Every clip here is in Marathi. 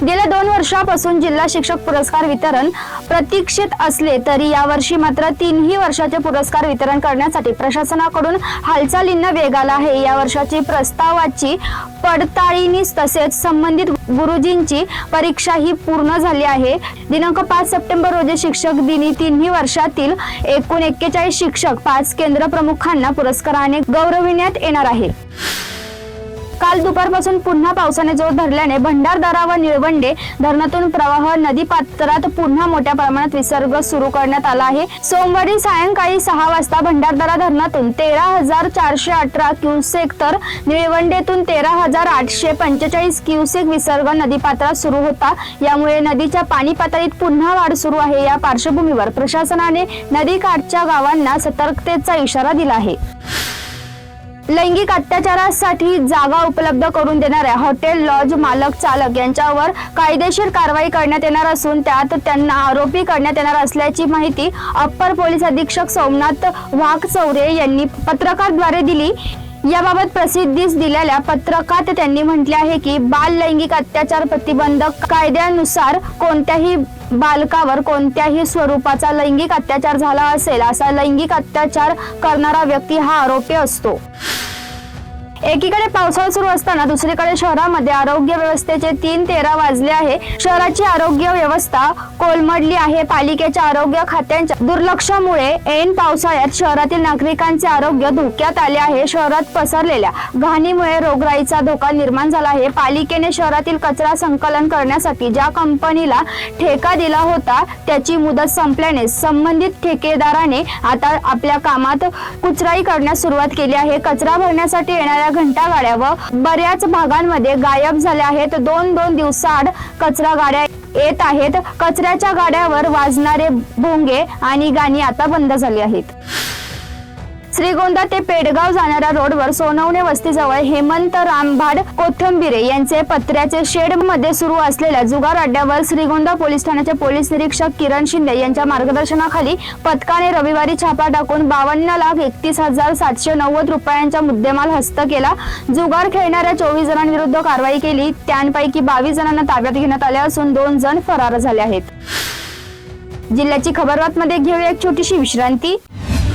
गेल्या दोन वर्षापासून जिल्हा शिक्षक पुरस्कार वितरण प्रतीक्षित असले तरी यावर्षी मात्र तीनही वर्षाचे पुरस्कार वितरण करण्यासाठी प्रशासनाकडून हालचालींना वेग आला आहे. या वर्षाची प्रस्तावाची पडताळणी तसेच संबंधित गुरुजींची परीक्षा ही पूर्ण झाली आहे. दिनांक पाच सप्टेंबर रोजी शिक्षक दिनी तिन्ही वर्षातील एकूण एक्केचाळीस शिक्षक पाच केंद्र प्रमुखांना पुरस्काराने गौरविण्यात येणार आहे. काल दुपारपासून पुन्हा पावसाने जोर धरल्याने भंडारदरा व निळवंडे धरणातून प्रवाह नदी पात्रात पुन्हा मोठ्या प्रमाणात विसर्ग सुरू करण्यात आला आहे. सोमवारी सायंकाळी सहा वाजता भंडारदरा धरणातून तेरा हजार चारशे अठरा क्युसेक तर निळवंडेतून तेरा हजार आठशे पंचेचाळीस क्युसेक विसर्ग नदीपात्रात सुरू होता. यामुळे नदीच्या पाणी पातळीत पुन्हा वाढ सुरू आहे. या पार्श्वभूमीवर प्रशासनाने नदीकाठच्या गावांना सतर्कतेचा इशारा दिला आहे. लैंगिक अत्याचारासाठी जागा उपलब्ध करून देणाऱ्या हॉटेल लॉज मालक चालक यांच्यावर कायदेशीर कारवाई करण्यात येणार असून त्यात त्यांना आरोपी करण्यात येणार असल्याची माहिती अप्पर पोलीस अधीक्षक सोमनाथ वाघचौरे यांनी पत्रकारद्वारे दिली. याबाबत प्रसिद्धीस दिलेल्या पत्रकात त्यांनी म्हटले आहे की बाल लैंगिक अत्याचार प्रतिबंधक कायद्यानुसार कोणत्याही बालकावर कोणत्याही स्वरूपाचा लैंगिक अत्याचार झाला असेल असा लैंगिक अत्याचार करणारा व्यक्ती हा आरोपी असतो. एकीकडे पावसाळा सुरू असताना दुसरीकडे शहरामध्ये आरोग्य व्यवस्थेचे तीन तेरा वाजले आहे. शहराची आरोग्य व्यवस्था कोलमडली आहे. पालिकेच्या आरोग्य खात्यांच्या दुर्लक्षामुळे ऐन पावसाळ्यात शहरातील नागरिकांचे आरोग्य धोक्यात आले आहे. शहरात पसरलेल्या घाणीमुळे रोगराईचा धोका निर्माण झाला आहे. पालिकेने शहरातील कचरा संकलन करण्यासाठी ज्या कंपनीला ठेका दिला होता त्याची मुदत संपल्याने संबंधित ठेकेदाराने आता आपल्या कामात कुचराई करण्यास सुरुवात केली आहे. कचरा भरण्यासाठी येणाऱ्या घंटा गाड्या व बऱ्याच भागांमध्ये गायब झाल्या आहेत. दोन दोन दिवसाआड कचरा गाड्या येत आहेत. कचऱ्याच्या गाड्यावर वाजणारे भोंगे आणि गाणी आता बंद झाली आहेत. श्रीगोंदा ते पेडगाव जाणाऱ्या रोडवर सोनवणे वस्तीजवळ हेमंत रामभाड कोथंबिरे यांचे पत्र्याचे शेडमध्ये सुरू असलेल्या जुगार अड्ड्यावर श्रीगोंदा पोलीस ठाण्याचे पोलीस निरीक्षक किरण शिंदे यांच्या मार्गदर्शनाखाली पथकाने रविवारी छापा टाकून बावन्न लाख एकतीस हजार सातशे नव्वद रुपयांचा मुद्देमाल हस्त केला. जुगार खेळणाऱ्या चोवीस जणांविरुद्ध कारवाई केली. त्यांपैकी बावीस जणांना ताब्यात घेण्यात आले असून दोन जण फरार झाले आहेत. जिल्ह्याची खबरबातमध्ये घेऊया एक छोटीशी विश्रांती.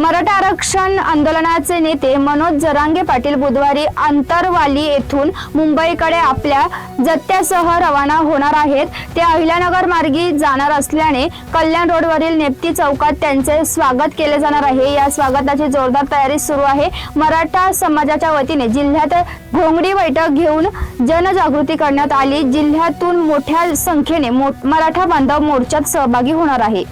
मराठा आरक्षण आंदोलनाचे नेते मनोज जरांगे पाटील बुधवारी आंतरवाली येथून मुंबईकडे आपल्या जत्त्यासह रवाना होणार आहेत. ते अहिल्यानगर मार्गी जाणार असल्याने कल्याण रोडवरील नेप्ती चौकात त्यांचे स्वागत केले जाणार आहे. या स्वागताची जोरदार तयारी सुरू आहे. मराठा समाजाच्या वतीने जिल्ह्यात घोंगडी बैठक घेऊन जनजागृती करण्यात आली. जिल्ह्यातून मोठ्या संख्येने मो- मराठा बांधव मोर्चात सहभागी होणार आहे.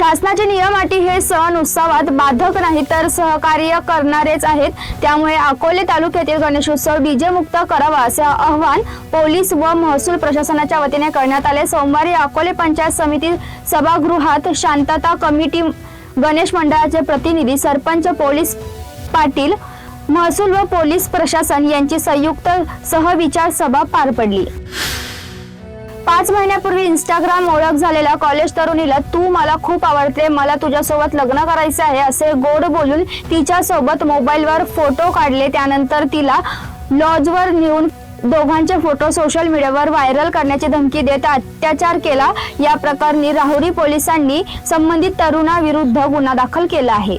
शासनाचे नियम अटी हे सण उत्सवात बाधक नाही तर सहकार्य करणारेच आहेत. त्यामुळे अकोले तालुक्यातील गणेशोत्सव डीजेमुक्त करावा असे आवाहन पोलीस व महसूल प्रशासनाच्या वतीने करण्यात आले. सोमवारी अकोले पंचायत समिती सभागृहात शांतता कमिटी गणेश मंडळाचे प्रतिनिधी सरपंच पोलीस पाटील महसूल व पोलीस प्रशासन यांची संयुक्त सहविचार सभा पार पडली. पाच महिन्यापूर्वी इंस्टाग्राम ओळख झालेल्या कॉलेज तरुणीला तू मला खूप आवडते मला तुझ्यासोबत लग्न करायचं आहे असे गोड बोलून तिच्यासोबत मोबाईलवर फोटो काढले. त्यानंतर तिला लॉजवर नेऊन दोघांचे फोटो सोशल मीडियावर व्हायरल करण्याची धमकी देत अत्याचार केला. या प्रकरणी राहुरी पोलिसांनी संबंधित तरुणाविरुद्ध गुन्हा दाखल केला आहे.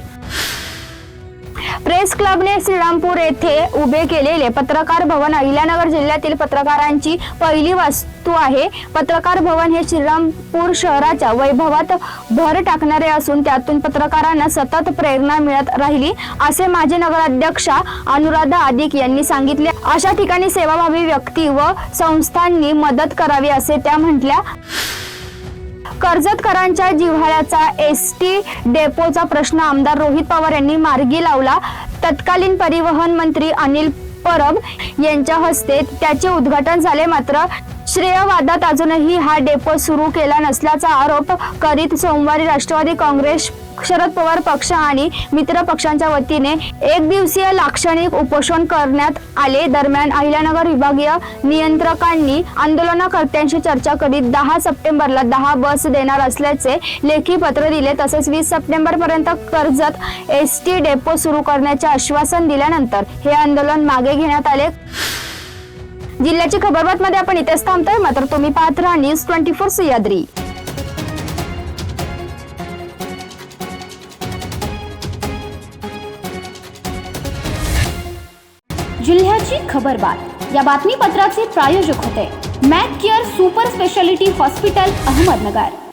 प्रेस क्लबने श्रीरामपूर येथे उभे केलेले पत्रकार भवन अहिल्यानगर जिल्ह्यातील पत्रकारांची पहिली वास्तू आहे. पत्रकार भवन हे श्रीरामपूर शहराच्या वैभवात भर टाकणारे असून त्यातून पत्रकारांना सतत प्रेरणा मिळत राहिली असे माजी नगराध्यक्षा अनुराधा आदिक यांनी सांगितले. अशा ठिकाणी सेवाभावी व्यक्ती व संस्थांनी मदत करावी असे त्या म्हटल्या. कर्जतकरांच्या जिव्हाळ्याचा एस टी डेपोचा प्रश्न आमदार रोहित पवार यांनी मार्गी लावला. तत्कालीन परिवहन मंत्री अनिल परब यांच्या हस्ते त्याचे उद्घाटन झाले. मात्र श्रेयवादात अजूनही हा डेपो सुरू केला नसल्याचा आरोप करीत सोमवारी राष्ट्रवादी काँग्रेस शरद पवार पक्ष आणि मित्र पक्षांच्या वतीने एक दिवसीय लाक्षणिक उपोषण करण्यात आले. दरम्यान अहिल्यानगर विभागीय नियंत्रकांनी आंदोलनकर्त्यांशी चर्चा करीत दहा सप्टेंबरला दहा बस देणार असल्याचे लेखी पत्र दिले. तसेच वीस सप्टेंबर पर्यंत कर्जत एस टी डेपो सुरू करण्याचे आश्वासन दिल्यानंतर हे आंदोलन मागे घेण्यात आले. जिल्ह्याची खबरबात मध्ये आपण इथेच थांबतोय. मात्र तुम्ही पाहत राहा न्यूज ट्वेंटी फोर सह्याद्री जिल्ह्याची खबरबात या बातमीपत्राचे प्रायोजक होते. Mac Care super speciality hospital Ahmednagar.